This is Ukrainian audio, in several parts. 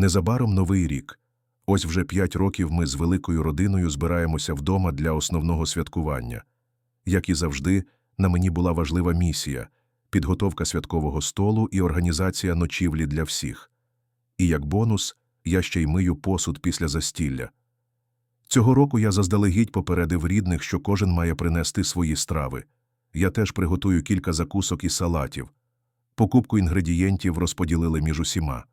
Незабаром новий рік. Ось вже п'ять років ми з великою родиною збираємося вдома для основного святкування. Як і завжди, на мені була важлива місія підготовка святкового столу і організація ночівлі для всіх. І як бонус, я ще й мию посуд після застілля. Цього року я заздалегідь попередив рідних, що кожен має принести свої страви. Я теж приготую кілька закусок і салатів. Покупку інгредієнтів розподілили між усіма.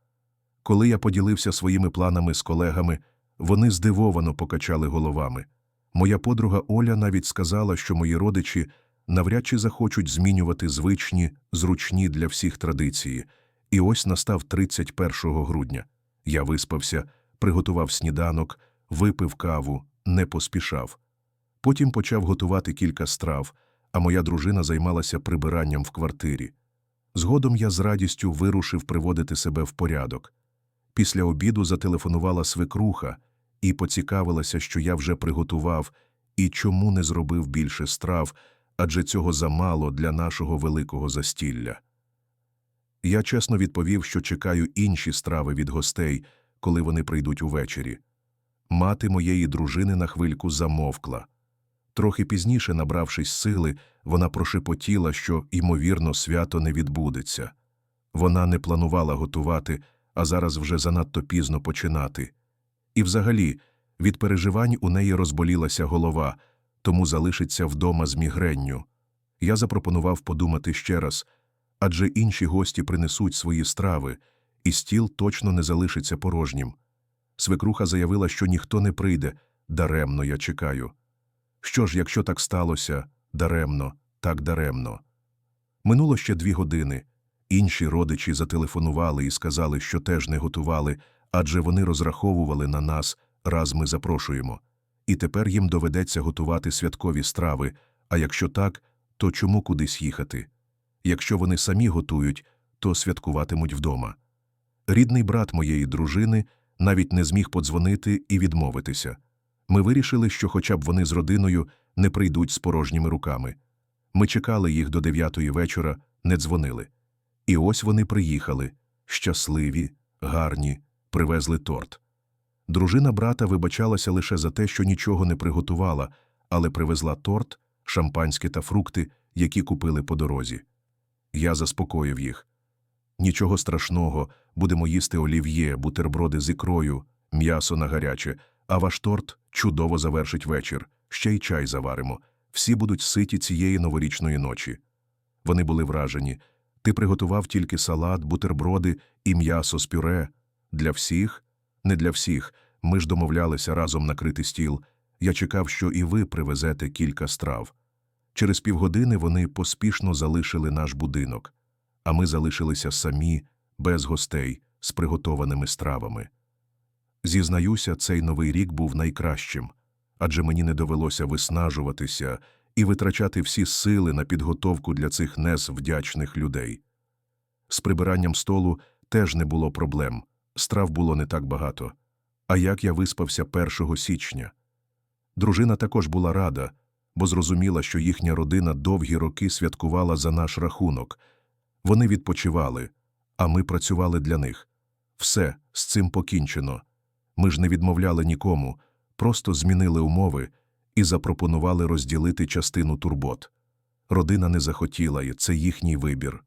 Коли я поділився своїми планами з колегами, вони здивовано покачали головами. Моя подруга Оля навіть сказала, що мої родичі навряд чи захочуть змінювати звичні, зручні для всіх традиції. І ось настав 31 грудня. Я виспався, приготував сніданок, випив каву, не поспішав. Потім почав готувати кілька страв, а моя дружина займалася прибиранням в квартирі. Згодом я з радістю вирушив приводити себе в порядок. Після обіду зателефонувала свекруха і поцікавилася, що я вже приготував і чому не зробив більше страв, адже цього замало для нашого великого застілля. Я чесно відповів, що чекаю інші страви від гостей, коли вони прийдуть увечері. Мати моєї дружини на хвильку замовкла. Трохи пізніше, набравшись сили, вона прошепотіла, що, ймовірно, свято не відбудеться. Вона не планувала готувати, а зараз вже занадто пізно починати. І взагалі, від переживань у неї розболілася голова, тому залишиться вдома з мігренню. Я запропонував подумати ще раз, адже інші гості принесуть свої страви, і стіл точно не залишиться порожнім. Свекруха заявила, що ніхто не прийде, даремно я чекаю. Що ж, якщо так сталося, даремно, так даремно. Минуло ще дві години. Інші родичі зателефонували і сказали, що теж не готували, адже вони розраховували на нас, раз ми запрошуємо. І тепер їм доведеться готувати святкові страви, а якщо так, то чому кудись їхати? Якщо вони самі готують, то святкуватимуть вдома. Рідний брат моєї дружини навіть не зміг подзвонити і відмовитися. Ми вирішили, що хоча б вони з родиною не прийдуть з порожніми руками. Ми чекали їх до дев'ятої вечора, не дзвонили. І ось вони приїхали щасливі, гарні, привезли торт. Дружина брата вибачалася лише за те, що нічого не приготувала, але привезла торт, шампанське та фрукти, які купили по дорозі. Я заспокоїв їх. Нічого страшного, будемо їсти олів'є, бутерброди з ікрою, м'ясо на гаряче, а ваш торт чудово завершить вечір, ще й чай заваримо. Всі будуть ситі цієї новорічної ночі. Вони були вражені. Ти приготував тільки салат, бутерброди і м'ясо з пюре. Для всіх? Не для всіх. Ми ж домовлялися разом накрити стіл. Я чекав, що і ви привезете кілька страв. Через півгодини вони поспішно залишили наш будинок, а ми залишилися самі, без гостей, з приготованими стравами. Зізнаюся, цей новий рік був найкращим, адже мені не довелося виснажуватися і витрачати всі сили на підготовку для цих незвдячних людей. З прибиранням столу теж не було проблем, страв було не так багато. А як я виспався 1 січня? Дружина також була рада, бо зрозуміла, що їхня родина довгі роки святкувала за наш рахунок. Вони відпочивали, а ми працювали для них. Все з цим покінчено. Ми ж не відмовляли нікому, просто змінили умови і запропонували розділити частину турбот. Родина не захотіла, і це їхній вибір.